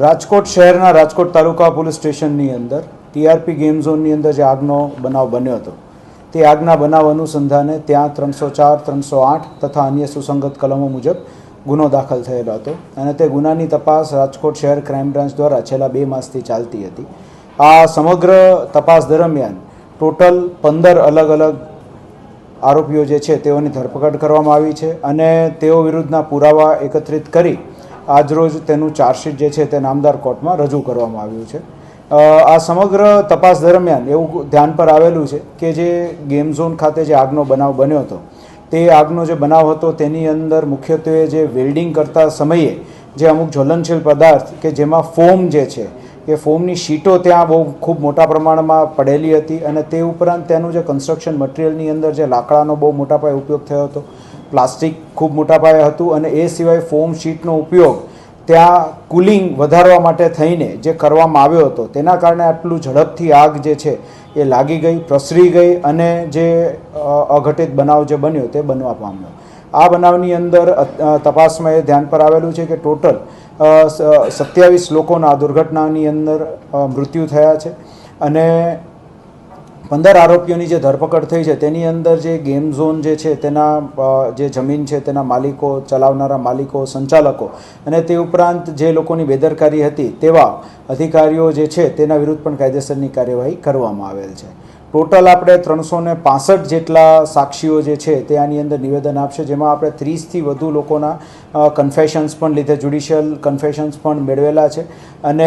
રાજકોટ શહેરના રાજકોટ તાલુકા પોલીસ સ્ટેશનની અંદર ટીઆરપી ગેમ ઝોનની અંદર જે આગનો બનાવ બન્યો હતો, તે આગના બનાવ અનુસંધાને ત્યાં ત્રણસો ચાર, ત્રણસો આઠ તથા અન્ય સુસંગત કલમો મુજબ ગુનો દાખલ થયેલો હતો અને તે ગુનાની તપાસ રાજકોટ શહેર ક્રાઇમ બ્રાન્ચ દ્વારા છેલ્લા બે માસથી ચાલતી હતી. આ સમગ્ર તપાસ દરમિયાન ટોટલ પંદર અલગ અલગ આરોપીઓ જે છે તેઓની ધરપકડ કરવામાં આવી છે અને તેઓ વિરુદ્ધના પુરાવા એકત્રિત કરી આજરોજ તેનું ચાર્જશીટ જે છે તે નામદાર કોર્ટમાં રજૂ કરવામાં આવ્યું છે. આ સમગ્ર તપાસ દરમિયાન એવું ધ્યાન પર આવેલું છે કે જે ગેમ ઝોન ખાતે જે આગનો બનાવ બન્યો હતો, તે આગનો જે બનાવ હતો તેની અંદર મુખ્યત્વે જે વેલ્ડિંગ કરતા સમયે જે અમુક જ્વલનશીલ પદાર્થ કે જેમાં ફોમ જે છે કે ફોમની શીટો ત્યાં બહુ ખૂબ મોટા પ્રમાણમાં પડેલી હતી અને તે ઉપરાંત તેનું જે કન્સ્ટ્રક્શન મટીરિયલની અંદર જે લાકડાનો બહુ મોટા પાયે ઉપયોગ થયો હતો પ્લાસ્ટિક ખૂબ મોટા પાયે હતું અને એ સિવાય ફોમ શીટનો ઉપયોગ ત્યાં કુલિંગ વધારવા માટે થઈને જે કરવામાં આવ્યો હતો, તેના કારણે આટલું ઝડપથી આગ જે છે એ લાગી ગઈ, પ્રસરી ગઈ અને જે અઘટિત બનાવ જે બન્યો તે બનવા પામ્યો. આ બનાવની અંદર તપાસમાં એ ધ્યાન પર આવેલું છે કે ટોટલ સત્યાવીસ લોકોના દુર્ઘટનાની અંદર મૃત્યુ થયા છે અને પંદર આરોપીઓની જે ધરપકડ થઈ છે, તેની અંદર જે ગેમ ઝોન જે છે, તેના જે જમીન છે, તેના માલિકો, ચલાવનારા માલિકો, સંચાલકો અને તે ઉપરાંત જે લોકોની બેદરકારી હતી તેવા અધિકારીઓ જે છે, તેના વિરુદ્ધ પણ કાયદેસરની કાર્યવાહી કરવામાં આવેલ છે. ટોટલ આપણે ત્રણસો ને પાસઠ જેટલા સાક્ષીઓ જે છે તે આની અંદર નિવેદન આપશે, જેમાં આપણે ત્રીસથી વધુ લોકોના કન્ફેશન્સ પણ લીધે જ્યુડિશિયલ કન્ફેશન્સ પણ મેળવેલા છે. અને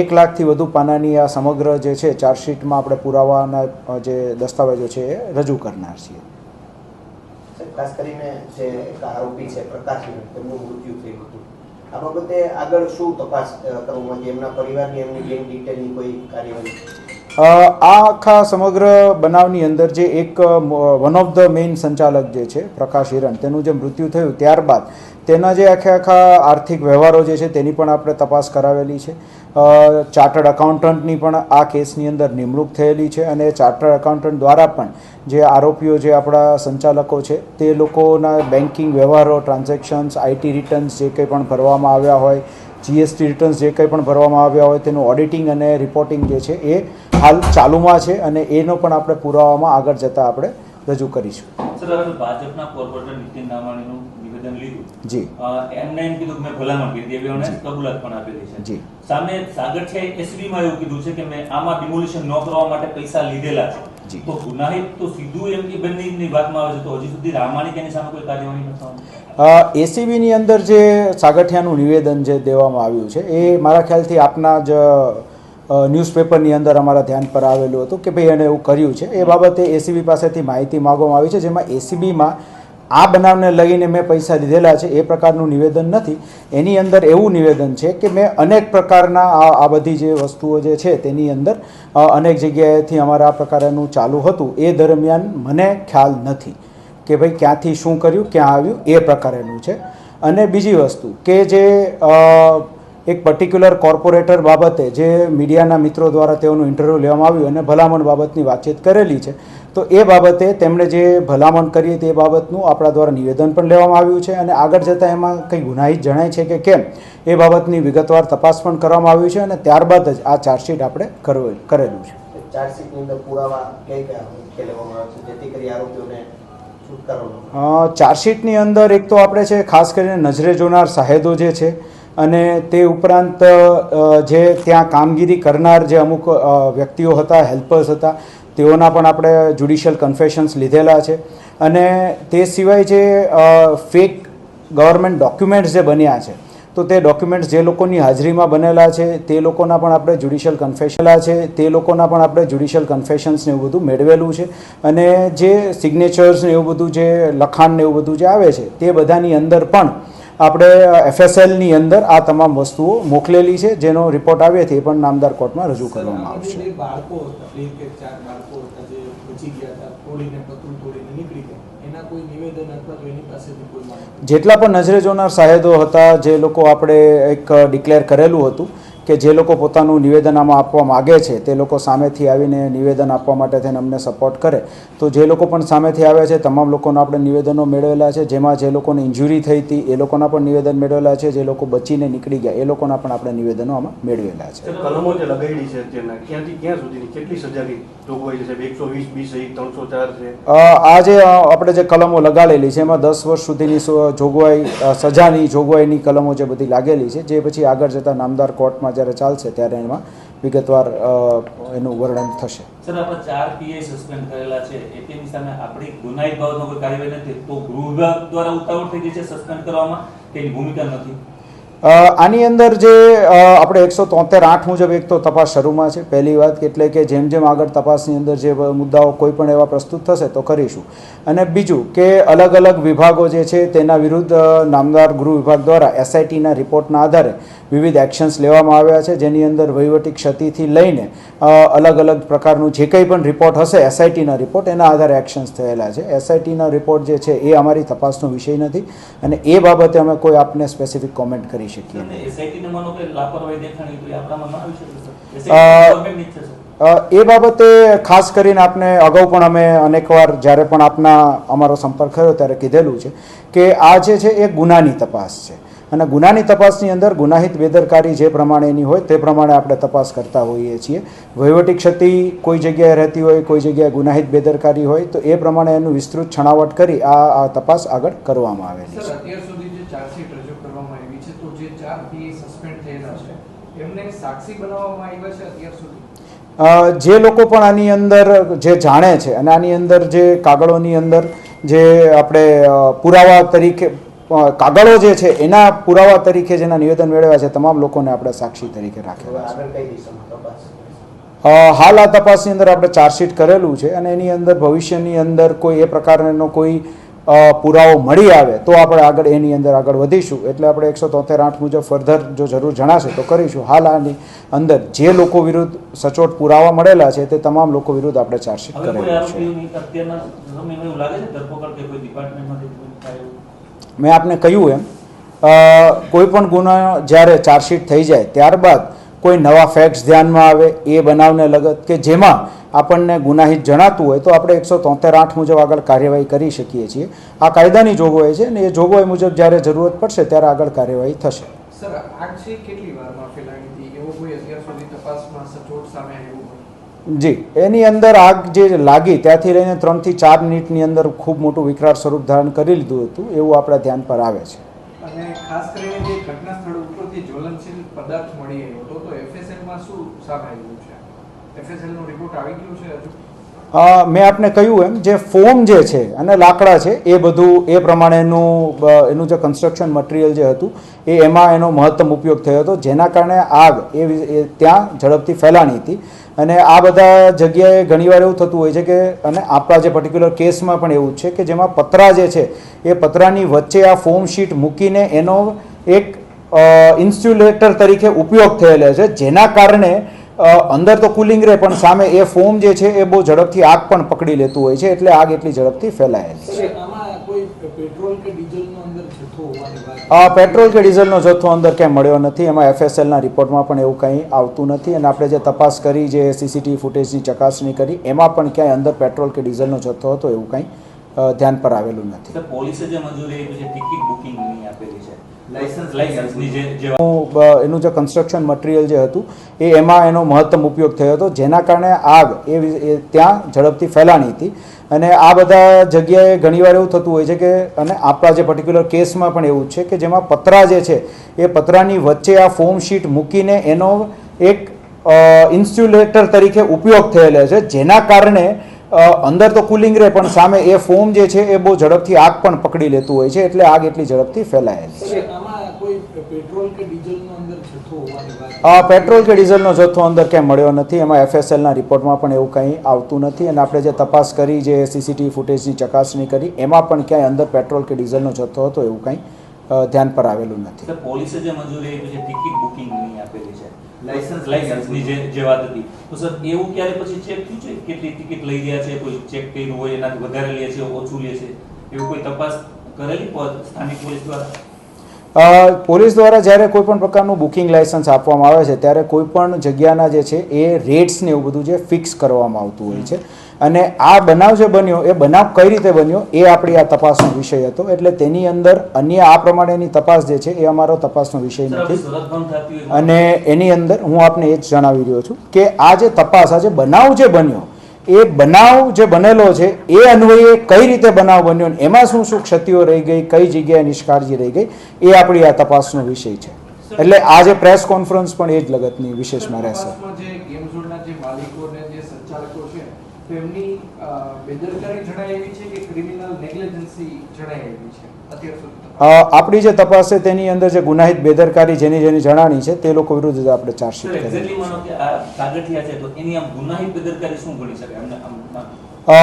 એક લાખથી વધુ પાનાની આ સમગ્ર જે છે ચાર્જશીટમાં આપણે પુરાવાના જે દસ્તાવેજો છે એ રજૂ કરનાર છીએ. ખાસ કરીને જે આરોપી મૃત્યુ આ બાબતે આગળ શું તપાસ કરવું કરવામાં એમના પરિવારની એમની બેંક ડિટેલની કોઈ કાર્યવાહી? આ આખા સમગ્ર બનાવની અંદર જે એક વન ઓફ ધ મેઇન સંચાલક જે છે, પ્રકાશ હિરણ, તેનું જે મૃત્યુ થયું ત્યારબાદ તેના જે આખે આખા આર્થિક વ્યવહારો જે છે તેની પણ આપણે તપાસ કરાવેલી છે. ચાર્ટર્ડ અકાઉન્ટન્ટની પણ આ કેસની અંદર નિમણૂક થયેલી છે અને ચાર્ટર્ડ અકાઉન્ટન્ટ દ્વારા પણ જે આરોપીઓ જે આપણા સંચાલકો છે તે લોકોના બેન્કિંગ વ્યવહારો, ટ્રાન્ઝેક્શન્સ આઈટી રિટર્ન્સ જે કંઈ પણ ભરવામાં આવ્યા હોય જીએસટી રિટર્ન્સ જે કંઈ પણ ભરવામાં આવ્યા હોય તેનું ઓડિટિંગ અને રિપોર્ટિંગ જે છે એ હાલ ચાલુમાં છે અને એનો પણ આપણે પુરાવામાં આગળ જતાં આપણે રજૂ કરીશું. ભાજપના કોર્પોરેટર નીતિન નામાણીનું નિવેદન લીધું. જી. એમને એમ કીધું કે મેં ભલામણ કરી હતી. એમને કબૂલાત પણ આપેલી છે. જી. સામે સાગર છે એસબીમાં એવું કીધું છે કે મેં આમાં ડિમોલિશન ન કરવા માટે પૈસા લીધેલા છે. તો ગુનાહિત તો સીધું એમ કે બંનેની વાતમાં આવે છે તો હજી સુધી રામાણી એની સામે કોઈ કાર્યવાહી નથી એસીબીની અંદર જે સાગઠિયાનું નિવેદન જે દેવામાં આવ્યું છે એ મારા ખ્યાલથી આપના જ ન્યૂઝપેપરની અંદર અમારા ધ્યાન પર આવેલું હતું કે ભાઈ એણે એવું કર્યું છે. એ બાબતે એસીબી પાસેથી માહિતી માગવામાં આવી છે જેમાં એસીબીમાં આ બનાવને લઈને મેં પૈસા લીધેલા છે, એ પ્રકારનું નિવેદન નથી. એની અંદર એવું નિવેદન છે કે મેં અનેક પ્રકારના આ આ બધી જે વસ્તુઓ જે છે તેની અંદર અનેક જગ્યાએથી અમારા આ પ્રકારનું ચાલુ હતું. એ દરમિયાન મને ખ્યાલ નથી કે ભાઈ ક્યાંથી શું કર્યું, ક્યાં આવ્યું, એ પ્રકારેનું છે. અને બીજી વસ્તુ કે જે એક પર્ટિક્યુલર કોર્પોરેટર બાબતે જે મીડિયાના મિત્રો દ્વારા તેઓનું ઇન્ટરવ્યૂ લેવામાં આવ્યું અને ભલામણ બાબતની વાતચીત કરેલી છે તો એ બાબતે તેમણે જે ભલામણ કરી તે બાબતનું આપણા દ્વારા નિવેદન પણ લેવામાં આવ્યું છે અને આગળ જતાં એમાં કંઈ ગુનાહિત જણાય છે કે કેમ એ બાબતની વિગતવાર તપાસ પણ કરવામાં આવી છે અને ત્યારબાદ જ આ ચાર્જશીટ આપણે કરેલું છે. ચાર્જશીટની અંદર પુરાવા કઈ કયા મુખ્ય લેવામાં આવે છે? જેથી કરી આરોપીઓને છુટકારો ચાર્જશીટની અંદર એક તો આપણે છે ખાસ કરીને નજરે જોનાર સાહેદો જે છે અને તે ઉપરાંત જે ત્યાં કામગીરી કરનાર જે અમુક વ્યક્તિઓ હતા, હેલ્પર્સ હતા, તેઓના પણ આપણે જ્યુડિશિયલ કન્ફેશન્સ લીધેલા છે. અને તે સિવાય જે ફેક ગવર્મેન્ટ ડોક્યુમેન્ટ્સ જે બન્યા છે, તો તે ડોક્યુમેન્ટ્સ જે લોકોની હાજરીમાં બનેલા છે, તે લોકોના પણ આપણે જ્યુડિશિયલ કન્ફેશનલા છે, તે લોકોના પણ આપણે જ્યુડિશિયલ કન્ફેશન્સ ને એવું બધું મેળવેલું છે. અને જે સિગ્નેચર્સ ને એવું બધું જે લખાણ ને એવું બધું જે આવે છે, તે બધાની અંદર પણ આપણે એફએસએલની અંદર આ તમામ વસ્તુઓ મોકલેલી છે જેનો રિપોર્ટ આવે તે પણ નામદાર કોર્ટમાં રજૂ કરવામાં આવશે. બાળકો કે ચાર બાળકો જે બચી ગયા હતા તોડીને પતરું તોડીને નીકળી ગયા એના કોઈ નિવેદન અથવા તો એની પાસેથી કોઈ માહિતી? જેટલા પણ નજરે જોનાર સાહેદો હતા જે લોકો આપણે એક ડિક્લેર કરેલું હતું કે જે લોકો પોતાનું નિવેદન આમાં આપવા માગે છે તે લોકો સામેથી આવીને નિવેદન આપવા માટે થઈને અમને સપોર્ટ કરે. તો જે લોકો પણ સામેથી આવ્યા છે તમામ લોકોના આપણે નિવેદનો મેળવેલા છે. જેમાં જે લોકોને ઇન્જુરી થઈ હતી એ લોકોના પણ નિવેદન મેળવેલા છે. જે લોકો બચીને નીકળી ગયા એ લોકોના પણ આપણે નિવેદનો આમાં મેળવેલા છે. કલમો જે લગાવેલી છે અત્યારના ક્યાંથી ક્યાં સુધીની કેટલી સજાની જોગવાઈ છે? એકસો વીસ બી સહિત ત્રણસો ચાર છે? આ જે આપણે જે કલમો લગાડેલી છે એમાં દસ વર્ષ સુધીની જોગવાઈ સજાની જોગવાઈની કલમો જે બધી લાગેલી છે જે પછી આગળ જતાં નામદાર કોર્ટમાં જ્યારે ચાલશે ત્યારે એમાં વિગતવાર એનું વર્ણન થશે. સર, આપણે ચાર પીઆઈ સસ્પેન્ડ કરેલા છે. એ તેની સામે આપણી ગુનાહિત બાબતમાં કોઈ કાર્યવાહી નથી. તો ગૃહ વિભાગ દ્વારા ઉતાવળ થઈ ગઈ છે સસ્પેન્ડ કરવામાં. તેની ભૂમિકા નથી. આની અંદર જે આપણે એકસો તોતેર આઠ મુજબ એક તો તપાસ શરૂમાં છે, પહેલી વાત એટલે કે જેમ જેમ આગળ તપાસની અંદર જે મુદ્દાઓ કોઈ પણ એવા પ્રસ્તુત થશે તો કરીશું. અને બીજું કે અલગ અલગ વિભાગો જે છે તેના વિરુદ્ધ નામદાર ગૃહ વિભાગ દ્વારા એસઆઈટીના રિપોર્ટના આધારે વિવિધ એક્શન્સ લેવામાં આવ્યા છે, જેની અંદર વહીવટી ક્ષતિથી લઈને અલગ અલગ પ્રકારનું જે કંઈ પણ રિપોર્ટ હશે એસઆઈટીના રિપોર્ટ, એના આધારે એક્શન્સ થયેલા છે. એસઆઈટીના રિપોર્ટ જે છે એ અમારી તપાસનો વિષય નથી અને એ બાબતે અમે કોઈ આપને સ્પેસિફિક કોમેન્ટ કરી શકીએ નહીં. એ બાબતે ખાસ કરીને આપને અગાઉ પણ અમે અનેકવાર જ્યારે પણ આપના અમારો સંપર્ક થયો ત્યારે કીધેલું છે કે આ જે છે એ ગુનાની તપાસ છે. અને ગુનાની તપાસની અંદર ગુનાહિત બેદરકારી જે પ્રમાણેની હોય તે પ્રમાણે આપણે તપાસ કરતા હોઈએ છીએ. વહીવટી ક્ષતિ કોઈ જગ્યાએ રહેતી હોય કોઈ જગ્યાએ ગુનાહિત બેદરકારી હોય તો એ પ્રમાણે એનું વિસ્તૃત છણાવટ કરી આ આ તપાસ આગળ કરવામાં આવેલી સર છે. જે જે ચાર પીએ સસ્પેન્ડ થયેલા છે એમને સાક્ષી બનાવવામાં આવ્યા છે અત્યાર સુધી? જે લોકો પણ આની અંદર જે જાણે છે અને આની અંદર જે કાગળોની અંદર જે આપણે પુરાવા તરીકે કાગળો જે છે એના પુરાવા તરીકે જેના નિવેદન મેળવ્યા છે તમામ લોકોને આપણે સાક્ષી તરીકે રાખેલા છે. હાલ આ તપાસની અંદર આપણે ચાર્જશીટ કરેલું છે અને એની અંદર ભવિષ્યની અંદર કોઈ એ પ્રકારનો કોઈ પુરાવો મળી આવે તો આપણે આગળ એની અંદર આગળ વધીશું. એટલે આપણે એકસો તોતેર આઠ મુજબ ફર્ધર જો જરૂર જણાશે તો કરીશું. હાલ આની અંદર જે લોકો વિરુદ્ધ સચોટ પુરાવા મળેલા છે તે તમામ લોકો વિરુદ્ધ આપણે ચાર્જશીટ કરેલું મેં આપને કહ્યું એમ કોઈ પણ ગુનો જ્યારે ચાર્જશીટ થઈ જાય ત્યારબાદ કોઈ નવા ફેક્ટ્સ ધ્યાનમાં આવે એ બનાવને લગત કે જેમાં આપણને ગુનાહિત જણાતું હોય તો આપણે એકસો તોતેર આઠ મુજબ આગળ કાર્યવાહી કરી શકીએ છીએ. આ કાયદાની જોગવાઈ છે અને એ જોગવાઈ મુજબ જ્યારે જરૂરત પડશે ત્યારે આગળ કાર્યવાહી થશે. જી એની અંદર આગ જે લાગી ત્યાંથી લઈને ત્રણથી ચાર મિનિટની અંદર ખૂબ મોટું વિકરાળ સ્વરૂપ ધારણ કરી લીધું હતું એવું આપણા ધ્યાન પર આવે છે. અને ખાસ કરીને જે ઘટના સ્થળ ઉપરથી જ્વલનશીલ પદાર્થ મળી આવ્યો હતો તો એફએસએલમાં શું સામે આવ્યું છે? મેં આપને કહ્યું એમ, જે ફોમ જે છે અને લાકડા છે, એ બધું, એ પ્રમાણેનું એનું જે કન્સ્ટ્રક્શન મટીરિયલ જે હતું, એ એમાં એનો મહત્તમ ઉપયોગ થયો હતો. જેના કારણે આગ એ ત્યાં ઝડપથી ફેલાણી હતી. અને આ બધા જગ્યાએ ઘણીવાર એવું થતું હોય છે કે, અને આપણા જે પર્ટિક્યુલર કેસમાં પણ એવું છે કે, જેમાં પતરા જે છે, એ પતરાની વચ્ચે આ ફોમ શીટ મૂકીને એનો એક ઇન્સ્યુલેટર તરીકે ઉપયોગ થયેલો છે. જેના કારણે અંદર તો કુલિંગ રહે પણ સામે એ ફોમ જે છે એ બહુ ઝડપથી આગ પણ પકડી લેતું હોય છે એટલે આગ એટલી ઝડપથી ફેલાયેલી છે. સર આમાં કોઈ પેટ્રોલ કે ડીઝલનો જથ્થો આ પેટ્રોલ કે ડીઝલનો જથ્થો અંદર ક્યાંય મળ્યો નથી એમાં એફએસએલના રિપોર્ટમાં પણ એવું કંઈ આવતું નથી અને આપણે જે તપાસ કરી જે સીસીટીવી ફૂટેજની ચકાસણી કરી એમાં પણ ક્યાંય અંદર પેટ્રોલ કે ડીઝલનો જથ્થો હતો એવું કંઈ ધ્યાન પર આવેલું નથી. પોલીસે જે મંજૂરી ટિકિટ બુકિંગની આપેલી છે? એનું, જે કન્સ્ટ્રક્શન મટીરિયલ જે હતું એ એમાં એનો મહત્તમ ઉપયોગ થયો હતો જેના કારણે આગ એ એ ત્યાં ઝડપથી ફેલાણી હતી. અને આ બધા જગ્યાએ ઘણીવાર એવું થતું હોય છે કે અને આપણા જે પર્ટિક્યુલર કેસમાં પણ એવું છે કે જેમાં પતરા જે છે એ પતરાની વચ્ચે આ ફોમ શીટ મૂકીને એનો એક ઇન્સ્યુલેટર તરીકે ઉપયોગ થયેલો છે જેના કારણે અંદર તો કુલિંગ રહે પણ સામે એ ફોમ જે છે એ બહુ ઝડપથી આગ પણ પકડી લેતું હોય છે એટલે આગ એટલી ઝડપથી ફેલાયેલી છે. સર આમાં કોઈ પેટ્રોલ કે ડીઝલનો જથ્થો આ પેટ્રોલ કે ડીઝલનો જથ્થો અંદર ક્યાંય મળ્યો નથી એમાં એફએસએલના રિપોર્ટમાં પણ એવું કંઈ આવતું નથી અને આપણે જે તપાસ કરી જે સીસીટીવી ફૂટેજની ચકાસણી કરી એમાં પણ ક્યાંય અંદર પેટ્રોલ કે ડીઝલનો જથ્થો હતો એવું કંઈ ધ્યાન પર આવેલું નથી. પોલીસે જે મંજૂરી ટિકિટ બુકિંગની આપેલી છે? લાયસન્સ લાયસન્સની જે જે વાત હતી. તો સર એવું ક્યારે પછી ચેક થયું છે? કેટલી ટિકિટ લઈ ગયા છે? કોઈ ચેક કર્યું હોય એનાથી વધારે લે છે ઓછું લે છે? એવું કોઈ તપાસ કરેલી સ્થાનિક પોલીસ દ્વારા? પોલીસ દ્વારા જ્યારે કોઈ પણ પ્રકારનું બુકિંગ લાયસન્સ આપવામાં આવે છે ત્યારે કોઈ પણ જગ્યાના જે છે એ રેટ્સ ને એવું બધું જે ફિક્સ કરવામાં આવતું હોય છે. અને આ બનાવ જે બન્યો એ બનાવ કઈ રીતે બન્યો એ આપણી આ તપાસનો વિષય હતો. એટલે તેની અંદર અન્ય આ પ્રમાણેની તપાસ જે છે એ અમારો તપાસનો વિષય નથી. અને એની અંદર હું આપને એ જ જણાવી રહ્યો છું કે આ જે તપાસ આ જે બનાવ જે બન્યો એ બનાવ જે બનેલો છે એ અન્વયે કઈ રીતે બનાવ બન્યો એમાં શું શું ક્ષતિઓ રહી ગઈ કઈ જગ્યાએ નિષ્કાળજી રહી ગઈ એ આપણી આ તપાસનો વિષય છે. એટલે આ જે પ્રેસ કોન્ફરન્સ પણ એ જ લગતની વિશેષમાં રહેશે તપાસમાં જે ગેમ ઝોનના જે માલિકો અને જે સંચાલકો છે તો એમની અ, બેદરકારી જણાય એવી છે કે ક્રિમિનલ નેગ્લિજન્સી જણાય એવી છે? અત્યાર સુધી આપણી જે તપાસ છે તેની અંદર જે ગુનાહિત બેદરકારી જેની જેની જણાણી છે તે લોકો વિરુદ્ધ આપણે ચાર્જશીટ કરી એક્ઝેક્ટલી માનો કે આ કાગળિયા છે તો એની આમ ગુનાહિત બેદરકારી શું ગણી શકાય? અમને આમ આમ અ,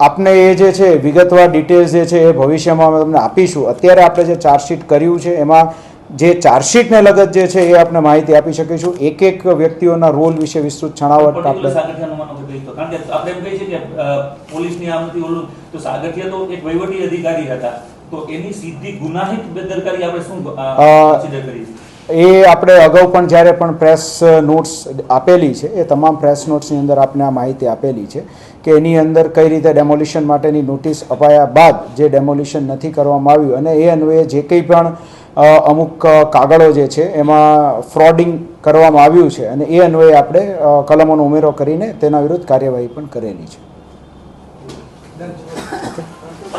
આપને એ જે છે વિગતવાર ડિટેલ્સ જે છે એ ભવિષ્યમાં અમે તમને આપીશું. અત્યારે આપણે જે ચાર્જશીટ કર્યું છે એમાં જે ચાર્જશીટને લગત જે છે એ આપણે માહિતી આપી શકીશું. એક એક વ્યક્તિઓના રોલ વિશે વિસ્તૃત છણાવટ આપણે કારણ કે આપણે એમ કહીએ છીએ કે પોલીસની આમથી ઓલું. તો સાગઠિયા તો એક વહીવટી અધિકારી હતા. તો એની સીધી ગુનાહિત બેદરકારી આપણે શું કન્સિડર કરી એ આપણે અગાઉ પણ જ્યારે પણ પ્રેસ નોટ્સ આપેલી છે એ તમામ પ્રેસ નોટ્સની અંદર આપણે આ માહિતી આપેલી છે કે એની અંદર કઈ રીતે ડેમોલિશન માટેની નોટિસ અપાયા બાદ જે ડેમોલિશન નથી કરવામાં આવ્યું અને એ અન્વયે જે કંઈ પણ અમુક કાગળો જે છે એમાં ફ્રોડિંગ કરવામાં આવ્યું છે અને એ અન્વયે આપણે કલમોનો ઉમેરો કરીને તેના વિરુદ્ધ કાર્યવાહી પણ કરેલી છે.